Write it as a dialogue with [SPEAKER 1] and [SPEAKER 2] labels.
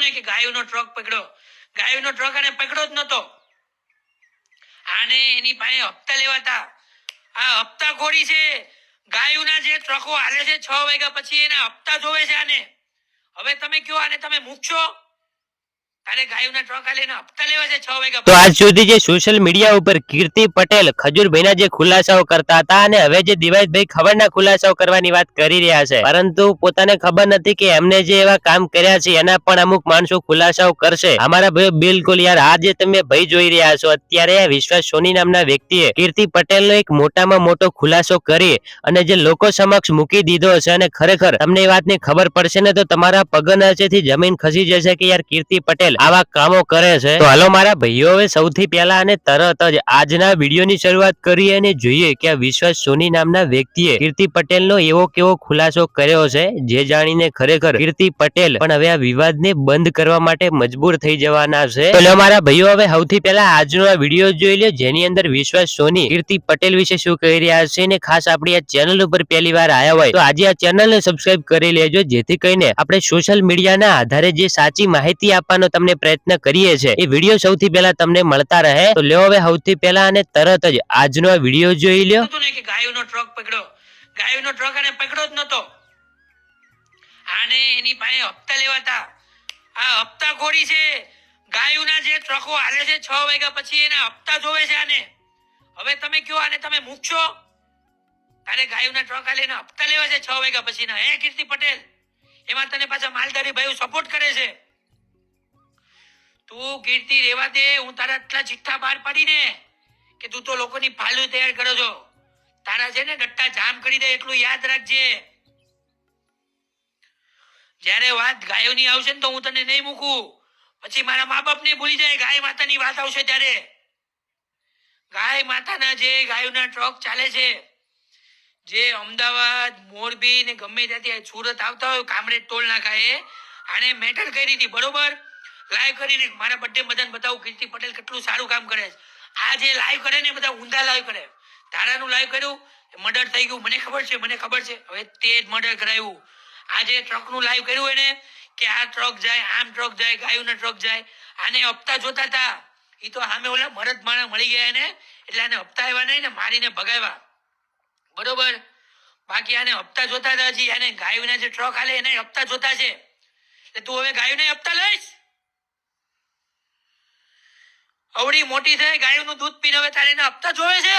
[SPEAKER 1] હતું ને કે ગાયોનો ટ્રક પકડ્યો ગાયોનો ટ્રક આને પકડ્યો જ નતો આને એની પાસે હપ્તા લેવાતા. આ હપ્તા ખોરી છે. ગાયોના જે ટ્રકો હાલે છે, છ વાગ્યા પછી એના હપ્તા જોવે છે આને. હવે તમે કયો આને તમે મૂકશો?
[SPEAKER 2] તો આજ સુધી જે સોશિયલ મીડિયા ઉપર કીર્તિ પટેલ, ખજૂરભાઈના જે ખુલાસાઓ કરતા હતા અને હવે જે દિવાઈશભાઈ ખબરના ખુલાસાઓ કરવાની વાત કરી રહ્યા છે, પરંતુ પોતાને ખબર નથી કે એમને જે એવા કામ કર્યા છે, એના પણ અમુક માણસો ખુલાસાઓ કરશે. અમારા ભાઈ બિલકુલ યાર, આ જે તમે ભાઈ જોઈ રહ્યા છો, અત્યારે વિશ્વાસ સોની નામના વ્યક્તિએ કીર્તિ પટેલનો એક મોટામાં મોટો ખુલાસો કરી અને જે લોકો સમક્ષ મૂકી દીધો છે અને ખરેખર તમને એ વાતની ખબર પડશે ને તો તમારા પગ નીચેથી જમીન ખસી જશે કે યાર કીર્તિ પટેલ આવા કામો કરે છે. તો હાલો મારા ભાઈઓ સૌથી પહેલા અને તરત જ આજના વિડીયોની શરૂઆત કરીએ અને જોઈએ કે આ વિશ્વાસ સોની નામના વ્યક્તિએ કીર્તિ પટેલનો એવો કેવો ખુલાસો કર્યો છે, જે જાણીને ખરેખર કીર્તિ પટેલ પણ હવે આ વિવાદને બંધ કરવા માટે મજબૂર થઈ જવાના છે. તો મારા ભાઈઓ, હવે સૌથી પહેલા આજનો આ વીડિયો જોઈ લો, જેની અંદર વિશ્વાસ સોની કીર્તિ પટેલ વિશે શું કહી રહ્યા છે ને ખાસ આપણી આ ચેનલ ઉપર પહેલી વાર આવ્યા હોય, તો આજે આ ચેનલને સબસ્ક્રાઇબ કરી લેજો, જેથી કરીને આપણે સોશિયલ મીડિયાના આધારે જે સાચી માહિતી આપવાનો તમને પ્રયત્ન કરીએ છીએ. એ વીડિયો સૌથી પહેલા તમને મળતા રહે. તો લ્યો હવે સૌથી પહેલા અને તરત જ આજનો વીડિયો જોઈ લ્યો.
[SPEAKER 1] કે ગાયોનો ટ્રક પકડ્યો ગાયોનો ટ્રક આને પકડ્યો જ નતો આને એની પાસે હપ્તા લેવાતા. આ હપ્તા ખોરી છે. ગાયોના જે ટ્રકો હાલે છે, છ વાગ્યા પછી એના હપ્તા જોવે છે આને. હવે તમે કયો આને તમે મૂકશો? તારે ગાયોના ટ્રક હાલે હપ્તા લેવા છે છ વાગ્યા પછીના. હે કીર્તિ પટેલ? એમાં તને પાછા માલધારી ભાઈઓ સપોર્ટ કરે છે. તું કીર્તિ રેવા દે, હું તારા આટલા ચિઠ્ઠા બહાર પાડીને કે તું તો લોકોની ફાલુ તૈયાર કરો છો. તારા છે ને ગટ્ટા જામ કરી દે, એટલું યાદ રાખજે. જ્યારે વાત ગાયોની આવશે ને તો હું તને નહીં મૂકું. પછી મારા મા બાપ ને ભૂલી જાય, ગાય માતાની વાત આવશે ત્યારે. ગાય માતાના જે ગાયોના ટ્રક ચાલે છે, જે અમદાવાદ, મોરબી ને ગમે ત્યાંથી સુરત આવતા હોય, કામરેજ ટોલ નાકાએ આને મેટર કરી હતી, બરોબર? લાઈવ કરીને મારા બર્થડે બધાને બતાવું કીર્તિ પટેલ કેટલું સારું કામ કરે છે. આ જે લાઈવ કરે ને બધા ઊંધા લાઈવ કરે. તારાનું લાઈવ કર્યું મર્ડર થઈ ગયું. મને ખબર છે, મને ખબર છે. હવે તે જ મર્ડર કરાયું. આ જે ટ્રકનું લાઈવ કર્યું એને કે આ ટ્રક જાય, આમ ટ્રક જાય, ગાયુના ટ્રક જાય, આને હપ્તા જોતા હતા. એ તો સામે ઓલા મરદ માણા મળી ગયા એને, એટલે આને હપ્તા આવ્યા નહીં ને મારીને ભગાવ્યા બરોબર? બાકી આને હપ્તા જોતા હતા હજી. આને ગાયુના જે ટ્રક હાલે, એને હપ્તા જોતા છે. એટલે તું હવે ગાયોને હપ્તા લઈશ? અવળી મોટી થઈ ગાયનું દૂધ પીને હવે તારે એના હપ્તા જોવે છે?